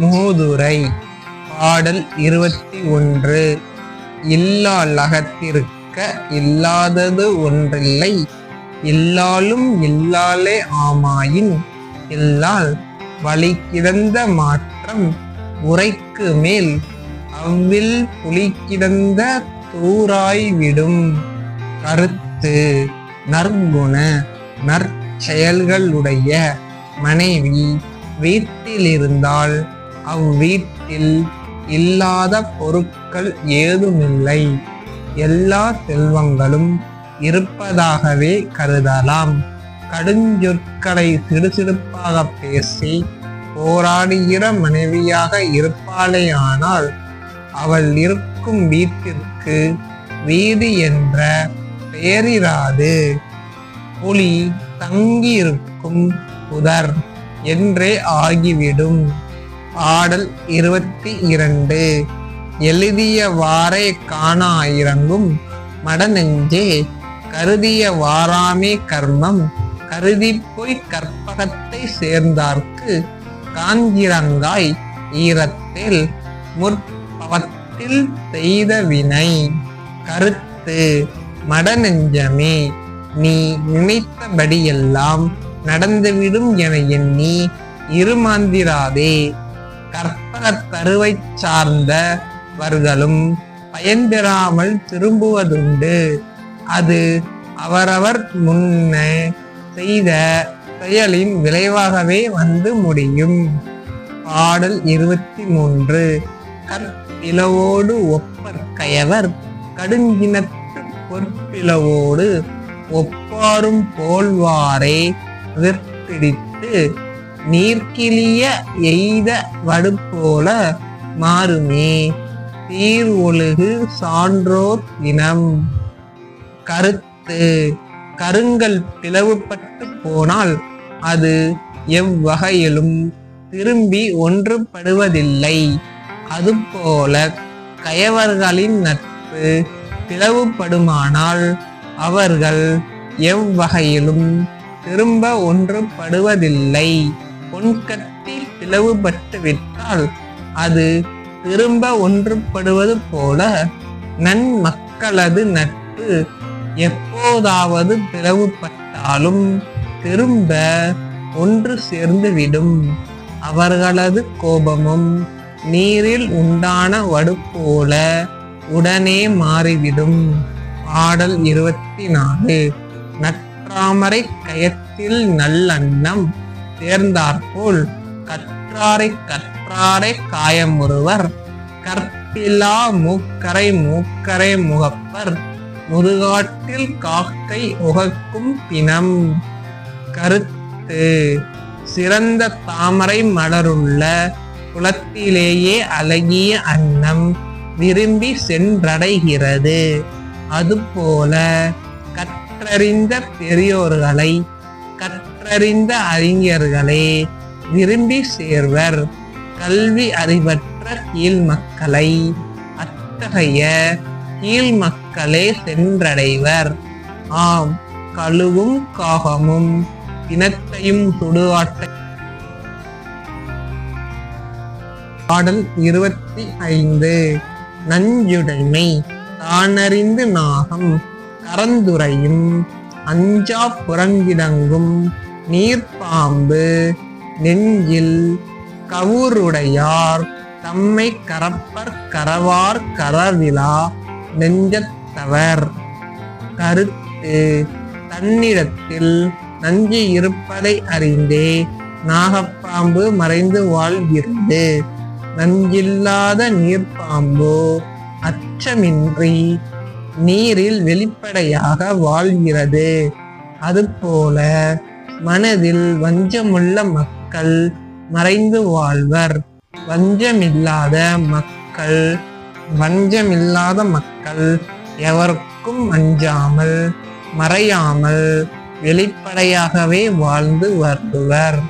மூதுரை பாடல் இருபத்தி ஒன்று. இல்லாலகத்திருக்க இல்லாதது ஒன்றில்லை. இல்லாலும் இல்லாலே ஆமாயின் இல்லால் வழி கிடந்த மாற்றம் உரைக்கு மேல் அவ்வில் புலி கிடந்த தூராய்விடும் கருத்து நற்குண நற்செயல்களுடைய மனைவி வீட்டில் இருந்தால் அவ்வீட்டில் இல்லாத பொருட்கள் ஏதுமில்லை. எல்லா செல்வங்களும் இருப்பதாகவே கருதலாம். கடுஞ்சொற்களை சிடுசிடுப்பாக பேசி போராடுகிற மனைவியாக இருப்பாளே ஆனால் அவள் இருக்கும் வீட்டிற்கு வீடு என்ற பெயரிராது. புலி தங்கியிருக்கும் புதர் என்றே ஆகிவிடும். ஆடல் இருபத்தி இரண்டு. எழுதிய வாரே காணா இறங்கும் மடநெஞ்சே கருதிய வாராமே கர்மம். கருதி போய் கற்பகத்தை சேர்ந்தார்க்கு காஞ்சிரங்காய் ஈரத்தில் முற்பவத்தில் செய்த வினை. கருத்து மடநெஞ்சமே நீ நினைத்தபடியெல்லாம் நடந்துவிடும் என எண்ணி இருமாந்திராதே. கற்பகத் தருவை சார்ந்தவர்களும் பயன்பெறாமல் திரும்புவதுண்டு. அது அவரவர் முன்னே செய்த செயலின் விளைவாகவே வந்து முடியும். பாடல் இருபத்தி மூன்று கற்பிளவோடு ஒப்பர் கயவர் கடுங்கினத்து பொற்பிளவோடு ஒப்பாரும் போல்வாரே விற்பிடித்து நீர்க்கிளிய எய்த வடுப்போல மாறுமே. தீர் ஒழுகு சான்றோர் இனம். கருத்து. கருங்கல் பிளவுபட்டு போனால் அது எவ்வகையிலும் திரும்பி ஒன்றுபடுவதில்லை. அதுபோல கயவர்களின் நட்பு பிளவுபடுமானால் அவர்கள் எவ்வகையிலும் திரும்ப ஒன்றுபடுவதில்லை. பொன்கட்டி பிளவுபட்டு விட்டால் அது திரும்ப ஒன்றுபடுவது போல நன்மக்களது நட்பு எப்போதாவது பிளவுபட்டாலும் திரும்ப ஒன்று சேர்ந்துவிடும். அவர்களது கோபமும் நீரில் உண்டான வடு போல உடனே மாறிவிடும். பாடல் இருபத்தி நாலு. நற்றாமரை கயத்தில் நல்லண்ணம் தேர்ந்தாற்போல் கற்றாரை கற்றாரை காயமுறுவர். கற்பிலா மூக்கரை மூக்கரை முகப்பர். முதுகாட்டில் காக்கை உகக்கும் பிணம். கருத்து சிறந்த தாமரை மலருள்ள குளத்திலேயே அழகிய அன்னம் விரும்பி சென்றடைகிறது. அதுபோல கற்றறிந்த பெரியோர்களை கற்றறிந்த அறிஞர்களே விரும்பி சேர்வர் கல்வி அறிவற்ற கீழ் மக்களை. அத்தகைய கீழ் மக்களே சென்றடைவர். ஆம் கழுவும் காகமும் இனத்தையும் சுடுகாட்டை. பாடல் இருபத்தி ஐந்து நஞ்சுடைமை. தானறிந்து நாகம் கரந்துரையும் அஞ்சா புறங்கிடங்கும். நீர்ப்பாம்பு நெஞ்சில் கவுருடையார் தம்மை கரப்பர் கரவார் கரவிழா நெஞ்சத்தவர் கருத்து தன்னிடத்தில் நஞ்சு இருப்பதை அறிந்தே நாகப்பாம்பு மறைந்து வாழ்கிறது. நஞ்சில்லாத நீர்ப்பாம்போ அச்சமின்றி நீரில் வெளிப்படையாக வாழ்கிறது. அதுபோல மனதில் வஞ்சமுள்ள மக்கள் மறைந்து வாழ்வர். வஞ்சமில்லாத மக்கள் வஞ்சமில்லாத மக்கள் எவருக்கும் அஞ்சாமல் மறையாமல் வெளிப்படையாகவே வாழ்ந்து வருவர்.